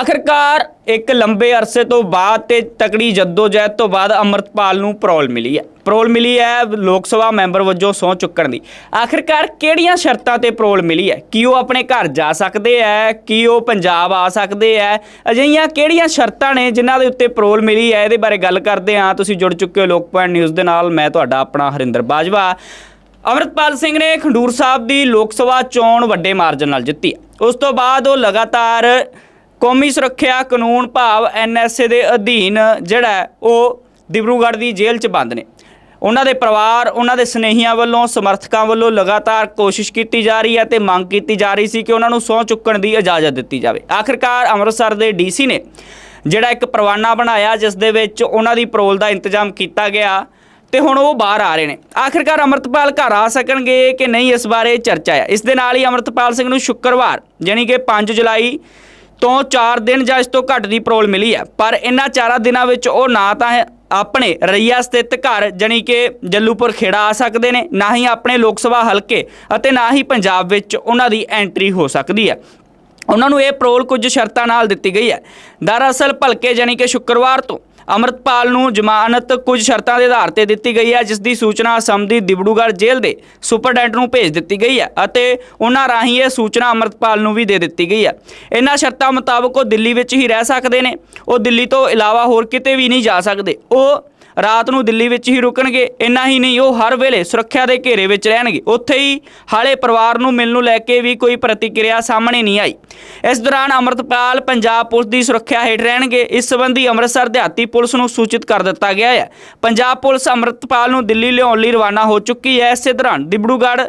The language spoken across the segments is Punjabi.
ਆਖਰਕਾਰ ਇੱਕ ਲੰਬੇ ਅਰਸੇ ਤੋਂ ਬਾਅਦ ਤੇ ਤਕੜੀ ਜਦੋਜਹਿਦ ਤੋਂ ਬਾਅਦ ਅਮਰਤਪਾਲ ਨੂੰ ਪ੍ਰੋਲ ਮਿਲੀ ਹੈ। ਪਰੋਲ ਮਿਲੀ ਹੈ ਲੋਕ ਸਭਾ ਮੈਂਬਰ ਵਜੋਂ ਸਹੁੰ ਚੁੱਕਣ ਦੀ। ਆਖਰਕਾਰ ਕਿਹੜੀਆਂ ਸ਼ਰਤਾਂ ਤੇ ਪਰੋਲ ਮਿਲੀ ਹੈ? ਕੀ ਉਹ ਆਪਣੇ ਘਰ ਜਾ ਸਕਦੇ ਹੈ? ਕੀ ਉਹ ਪੰਜਾਬ ਆ ਸਕਦੇ ਹੈ? ਅਜਿਹੀਆਂ ਕਿਹੜੀਆਂ ਸ਼ਰਤਾਂ ਨੇ ਜਿਨ੍ਹਾਂ ਦੇ ਉੱਤੇ ਪ੍ਰੋਲ ਮਿਲੀ ਹੈ? ਇਹਦੇ ਬਾਰੇ ਗੱਲ ਕਰਦੇ ਹਾਂ। ਤੁਸੀਂ ਜੁੜ ਚੁੱਕੇ ਹੋ ਲੋਕ ਪੁਆਇੰਟ ਨਿਊਜ਼ ਦੇ ਨਾਲ। ਮੈਂ ਤੁਹਾਡਾ ਆਪਣਾ ਹਰਿੰਦਰ ਬਾਜਵਾ। ਅਮਰਤਪਾਲ ਸਿੰਘ ਨੇ ਖੰਡੂਰ ਸਾਹਿਬ ਦੀ ਲੋਕ ਸਭਾ ਚੋਣ ਵੱਡੇ ਮਾਰਜਨ ਨਾਲ ਜਿੱਤੀ। ਉਸ ਤੋਂ ਬਾਅਦ ਉਹ ਲਗਾਤਾਰ ਕੌਮੀ ਸੁਰੱਖਿਆ ਕਾਨੂੰਨ ਭਾਵ ਐਨਐਸਏ ਦੇ ਅਧੀਨ ਜਿਹੜਾ ਉਹ ਦਿਬਰੂਗੜ੍ਹ ਦੀ ਜੇਲ੍ਹ 'ਚ ਬੰਦ ਨੇ। ਉਹਨਾਂ ਦੇ ਪਰਿਵਾਰ, ਉਹਨਾਂ ਦੇ ਸਨੇਹੀਆਂ ਵੱਲੋਂ, ਸਮਰਥਕਾਂ ਵੱਲੋਂ ਲਗਾਤਾਰ ਕੋਸ਼ਿਸ਼ ਕੀਤੀ ਜਾ ਰਹੀ ਹੈ ਤੇ ਮੰਗ ਕੀਤੀ ਜਾ ਰਹੀ ਸੀ ਕਿ ਉਹਨਾਂ ਨੂੰ ਸਹੁੰ ਚੁੱਕਣ ਦੀ ਇਜਾਜ਼ਤ ਦਿੱਤੀ ਜਾਵੇ। ਆਖਿਰਕਾਰ ਅੰਮ੍ਰਿਤਸਰ ਦੇ ਡੀਸੀ ਨੇ ਜਿਹੜਾ ਇੱਕ ਪਰਵਾਨਾ ਬਣਾਇਆ, ਜਿਸ ਦੇ ਵਿੱਚ ਉਹਨਾਂ ਦੀ ਪਰੋਲ ਦਾ ਇੰਤਜ਼ਾਮ ਕੀਤਾ ਗਿਆ ਤੇ ਹੁਣ ਉਹ ਬਾਹਰ ਆ ਰਹੇ ਨੇ। ਆਖਿਰਕਾਰ ਅਮਰਤਪਾਲ ਘਰ ਆ ਸਕਣਗੇ ਕਿ ਨਹੀਂ ਇਸ ਬਾਰੇ ਚਰਚਾ ਹੈ? ਇਸ ਦੇ ਨਾਲ ਹੀ ਅਮਰਤਪਾਲ ਸਿੰਘ ਨੂੰ ਸ਼ੁੱਕਰਵਾਰ ਯਾਨੀ ਕਿ 5 ਜੁਲਾਈ ਤੋਂ 4 ਦਿਨ ਜਾਂ ਇਸ ਤੋਂ ਘੱਟ ਦੀ ਪਰੋਲ ਮਿਲੀ ਹੈ। ਪਰ ਇਹਨਾਂ ਚਾਰਾਂ ਦਿਨਾਂ ਵਿੱਚ ਉਹ ਨਾ ਤਾਂ ਆਪਣੇ ਰਈਆ ਸਥਿਤ ਘਰ ਜਾਣੀ ਕਿ ਜੱਲੂਪੁਰ ਖੇੜਾ ਆ ਸਕਦੇ ਨੇ, ਨਾ ਹੀ ਆਪਣੇ ਲੋਕ ਸਭਾ ਹਲਕੇ ਅਤੇ ਨਾ ਹੀ ਪੰਜਾਬ ਵਿੱਚ ਉਹਨਾਂ ਦੀ ਐਂਟਰੀ ਹੋ ਸਕਦੀ ਹੈ। ਉਹਨਾਂ ਨੂੰ ਇਹ ਪਰੋਲ ਕੁਝ ਸ਼ਰਤਾਂ ਨਾਲ ਦਿੱਤੀ ਗਈ ਹੈ। ਦਰਅਸਲ ਭਲਕੇ ਜਾਣੀ ਕਿ ਸ਼ੁੱਕਰਵਾਰ ਤੋਂ ਅਮਰਤਪਾਲ ਨੂੰ ਜ਼ਮਾਨਤ ਕੁਝ ਸ਼ਰਤਾਂ ਦੇ ਆਧਾਰ ਤੇ ਦਿੱਤੀ ਗਈ ਹੈ ਜਿਸ ਦੀ ਸੂਚਨਾ ਅਸਮ ਦੀ ਦਿਬੜੂਗੜ੍ਹ ਜੇਲ੍ਹ ਦੇ ਸੁਪਰਡੈਂਟ ਨੂੰ ਭੇਜ ਦਿੱਤੀ ਗਈ ਹੈ ਅਤੇ ਉਹਨਾਂ ਰਾਹੀਂ ਇਹ ਸੂਚਨਾ ਅਮਰਤਪਾਲ ਨੂੰ ਵੀ ਦੇ ਦਿੱਤੀ ਗਈ ਹੈ। ਇਹਨਾਂ ਸ਼ਰਤਾਂ ਮੁਤਾਬਕ ਉਹ ਦਿੱਲੀ ਵਿੱਚ ਹੀ ਰਹਿ ਸਕਦੇ ਨੇ। ਉਹ ਦਿੱਲੀ ਤੋਂ ਇਲਾਵਾ ਹੋਰ ਕਿਤੇ ਵੀ ਨਹੀਂ ਜਾ ਸਕਦੇ। ਉਹ ਰਾਤ ਨੂੰ ਦਿੱਲੀ ਵਿੱਚ ਹੀ ਰੁਕਣਗੇ, ਇੰਨਾ ਹੀ ਨਹੀਂ, ਉਹ ਹਰ ਵੇਲੇ ਸੁਰੱਖਿਆ ਦੇ ਘੇਰੇ ਵਿੱਚ ਰਹਿਣਗੇ। ਉੱਥੇ ਹੀ ਹਾਲੇ ਪਰਿਵਾਰ ਨੂੰ ਮਿਲਣ ਨੂੰ ਲੈ ਕੇ ਵੀ ਕੋਈ ਪ੍ਰਤੀਕਿਰਿਆ ਸਾਹਮਣੇ ਨਹੀਂ ਆਈ। ਇਸ ਦੌਰਾਨ ਅਮਰਤਪਾਲ ਪੰਜਾਬ ਪੁਲਿਸ ਦੀ ਸੁਰੱਖਿਆ ਹੇਠ ਰਹਿਣਗੇ। ਇਸ ਸੰਬੰਧੀ ਅੰਮ੍ਰਿਤਸਰ ਦਿਹਾਤੀ ਪੁਲਿਸ ਨੂੰ ਸੂਚਿਤ ਕਰ ਦਿੱਤਾ ਗਿਆ ਹੈ। ਪੰਜਾਬ ਪੁਲਿਸ ਅੰਮ੍ਰਿਤਪਾਲ ਨੂੰ ਦਿੱਲੀ ਲਿਆਉਣ ਲਈ ਰਵਾਨਾ ਹੋ ਚੁੱਕੀ ਹੈ। ਇਸੇ ਦੌਰਾਨ ਦਿਬੜੂਗੜ੍ਹ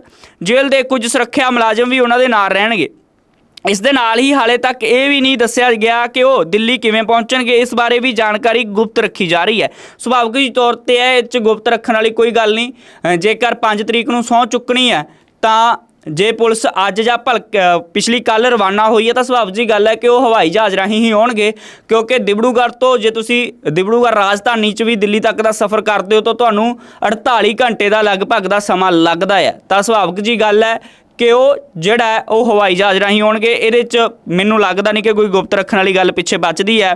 ਜੇਲ੍ਹ ਦੇ ਕੁਝ ਸੁਰੱਖਿਆ ਮੁਲਾਜ਼ਮ ਵੀ ਉਹਨਾਂ ਦੇ ਨਾਲ ਰਹਿਣਗੇ। ਇਸ ਦੇ ਨਾਲ ਹੀ ਹਾਲੇ ਤੱਕ ਇਹ ਵੀ ਨਹੀਂ ਦੱਸਿਆ ਗਿਆ ਕਿ ਉਹ ਦਿੱਲੀ ਕਿਵੇਂ ਪਹੁੰਚਣਗੇ। ਇਸ ਬਾਰੇ ਵੀ ਜਾਣਕਾਰੀ ਗੁਪਤ ਰੱਖੀ ਜਾ ਰਹੀ ਹੈ। ਸੁਭਾਵਿਕ ਹੀ ਤੌਰ ਤੇ ਇਹ 'ਚ ਗੁਪਤ ਰੱਖਣ ਵਾਲੀ ਕੋਈ ਗੱਲ ਨਹੀਂ। ਜੇਕਰ 5 ਤਰੀਕ ਨੂੰ ਸਹੁੰ ਚੁੱਕਣੀ ਹੈ, ਤਾਂ ਜੇ ਪੁਲਿਸ ਅੱਜ ਜਾਂ ਭਲ ਪਿਛਲੀ ਕੱਲ ਰਵਾਨਾ ਹੋਈ ਹੈ, ਤਾਂ ਸੁਭਾਵਿਕ ਜੀ ਗੱਲ ਹੈ ਕਿ ਉਹ ਹਵਾਈ ਜਹਾਜ਼ ਰਾਹੀਂ ਹੀ ਆਉਣਗੇ। ਕਿਉਂਕਿ ਦਿਬੜੂਗੜ੍ਹ ਤੋਂ ਜੇ ਤੁਸੀਂ ਦਿਬੜੂਗੜ੍ਹ ਰਾਜਧਾਨੀ 'ਚ ਵੀ ਦਿੱਲੀ ਤੱਕ ਦਾ ਸਫ਼ਰ ਕਰਦੇ ਹੋ, ਤਾਂ ਤੁਹਾਨੂੰ 48 ਘੰਟੇ ਦਾ ਲਗਭਗ ਦਾ ਸਮਾਂ ਲੱਗਦਾ ਹੈ। ਤਾਂ ਸੁਭਾਵਿਕ ਜੀ ਗੱਲ ਹੈ ਕਿ ਉਹ ਜਿਹੜਾ ਉਹ ਹਵਾਈ ਜਹਾਜ਼ ਰਾਹੀਂ ਹੋਣਗੇ ਇਹਦੇ 'ਚ ਮੈਨੂੰ ਲੱਗਦਾ ਨਹੀਂ ਕਿ ਕੋਈ ਗੁਪਤ ਰੱਖਣ ਵਾਲੀ ਗੱਲ ਪਿੱਛੇ ਬਚਦੀ ਹੈ।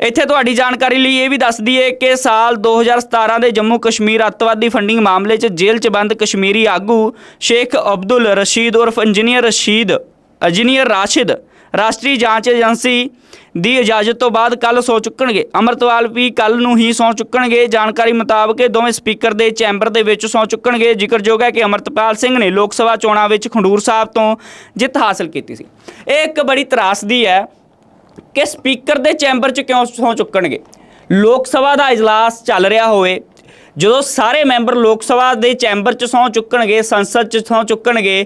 ਇੱਥੇ ਤੁਹਾਡੀ ਜਾਣਕਾਰੀ ਲਈ ਇਹ ਵੀ ਦੱਸ ਦਈਏ ਕਿ ਸਾਲ 2017 ਦੇ ਜੰਮੂ ਕਸ਼ਮੀਰ ਅੱਤਵਾਦੀ ਫੰਡਿੰਗ ਮਾਮਲੇ 'ਚ ਜੇਲ੍ਹ 'ਚ ਬੰਦ ਕਸ਼ਮੀਰੀ ਆਗੂ ਸ਼ੇਖ ਅਬਦੁਲ ਰਸ਼ੀਦ ਉਰਫ ਇੰਜੀਨੀਅਰ ਰਸ਼ੀਦ, ਇੰਜੀਨੀਅਰ ਰਾਸ਼ਿਦ ਰਾਸ਼ਟਰੀ ਜਾਂਚ ਏਜੰਸੀ ਦੀ ਇਜਾਜ਼ਤ ਤੋਂ ਬਾਅਦ ਕੱਲ ਸੌ ਚੁੱਕਣਗੇ। ਅਮਰਤਵਾਲ ਵੀ ਕੱਲ ਨੂੰ ਹੀ ਸੌ ਚੁੱਕਣਗੇ। ਜਾਣਕਾਰੀ ਮੁਤਾਬਕ ਦੋਵੇਂ ਸਪੀਕਰ ਦੇ ਚੈਂਬਰ ਦੇ ਵਿੱਚ ਸੌ ਚੁੱਕਣਗੇ। ਜ਼ਿਕਰਯੋਗ ਹੈ ਕਿ ਅਮਰਤਪਾਲ ਸਿੰਘ ਨੇ ਲੋਕ ਸਭਾ ਚੋਣਾਂ ਵਿੱਚ ਖੰਡੂਰ ਸਾਹਿਬ ਤੋਂ ਜਿੱਤ ਹਾਸਲ ਕੀਤੀ ਸੀ। ਇਹ ਇੱਕ ਬੜੀ ਤਰਾਸਦੀ ਹੈ ਕਿ ਸਪੀਕਰ ਦੇ ਚੈਂਬਰ 'ਚ ਕਿਉਂ ਸਹੁੰ ਚੁੱਕਣਗੇ? ਲੋਕ ਸਭਾ ਦਾ ਇਜਲਾਸ ਚੱਲ ਰਿਹਾ ਹੋਵੇ ਜਦੋਂ ਸਾਰੇ ਮੈਂਬਰ ਲੋਕ ਸਭਾ ਦੇ ਚੈਂਬਰ 'ਚ ਸਹੁੰ ਚੁੱਕਣਗੇ, ਸੰਸਦ 'ਚ ਸਹੁੰ ਚੁੱਕਣਗੇ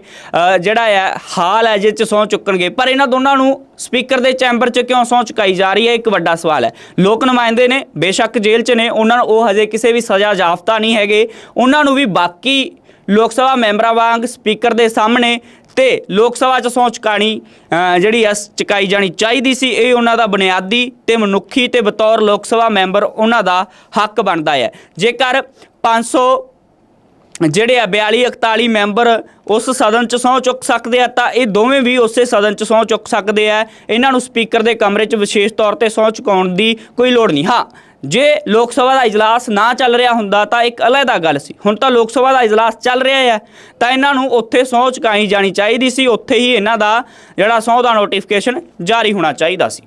ਜਿਹੜਾ ਹੈ, ਹਾਲ ਹੈ, ਜਿਸ 'ਚ ਸਹੁੰ ਚੁੱਕਣਗੇ, ਪਰ ਇਹਨਾਂ ਦੋਨਾਂ ਨੂੰ ਸਪੀਕਰ ਦੇ ਚੈਂਬਰ 'ਚ ਕਿਉਂ ਸਹੁੰ ਚੁਕਾਈ ਜਾ ਰਹੀ ਹੈ ਇੱਕ ਵੱਡਾ ਸਵਾਲ ਹੈ। ਲੋਕ ਨੁਮਾਇੰਦੇ ਨੇ, ਬੇਸ਼ੱਕ ਜੇਲ੍ਹ 'ਚ ਨੇ, ਉਹਨਾਂ ਨੂੰ ਉਹ ਹਜੇ ਕਿਸੇ ਵੀ ਸਜ਼ਾ ਜਾਫਤਾ ਨਹੀਂ ਹੈਗੇ, ਉਹਨਾਂ ਨੂੰ ਵੀ ਬਾਕੀ ਲੋਕ ਸਭਾ ਮੈਂਬਰਾਂ ਵਾਂਗ ਸਪੀਕਰ ਦੇ ਸਾਹਮਣੇ ਤੇ ਲੋਕ ਸਭਾ ਚ ਸਹੁੰ ਚੁਕਾਣੀ ਜਿਹੜੀ ਐ ਚੁਕਾਈ ਜਾਣੀ ਚਾਹੀਦੀ ਸੀ, ਇਹ ਉਹਨਾਂ ਦਾ ਬੁਨਿਆਦੀ ਤੇ ਮਨੁੱਖੀ ਤੇ ਬਤੌਰ ਲੋਕ ਸਭਾ ਮੈਂਬਰ ਉਹਨਾਂ ਦਾ ਹੱਕ ਬਣਦਾ ਹੈ। ਜੇਕਰ 500 ਜਿਹੜੇ ਆ 42 41 ਮੈਂਬਰ ਉਸ ਸਦਨ ਚ ਸਹੁੰ ਚੁੱਕ ਸਕਦੇ ਆ, ਤਾਂ ਇਹ ਦੋਵੇਂ ਵੀ ਉਸੇ ਸਦਨ ਚ ਸਹੁੰ ਚੁੱਕ ਸਕਦੇ ਆ। ਇਹਨਾਂ ਨੂੰ ਸਪੀਕਰ ਦੇ ਕਮਰੇ ਚ ਵਿਸ਼ੇਸ਼ ਤੌਰ ਤੇ ਸਹੁੰ ਚੁਕਾਉਣ ਦੀ ਕੋਈ ਲੋੜ ਨਹੀਂ। ਹਾਂ ਜੇ ਲੋਕ ਸਭਾ ਦਾ ਇਜਲਾਸ ਨਾ ਚੱਲ ਰਿਹਾ ਹੁੰਦਾ ਤਾਂ ਇੱਕ ਅਲੱਗਾ ਗੱਲ ਸੀ। ਹੁਣ ਤਾਂ ਲੋਕ ਸਭਾ ਦਾ ਇਜਲਾਸ ਚੱਲ ਰਿਹਾ ਹੈ ਤਾਂ ਇਹਨਾਂ ਨੂੰ ਉੱਥੇ ਸਹੁੰ ਚੁਕਾਈ ਜਾਣੀ ਚਾਹੀਦੀ ਸੀ, ਉੱਥੇ ਹੀ ਇਹਨਾਂ ਦਾ ਜਿਹੜਾ ਸਹੁੰ ਦਾ ਨੋਟੀਫਿਕੇਸ਼ਨ ਜਾਰੀ ਹੋਣਾ ਚਾਹੀਦਾ ਸੀ।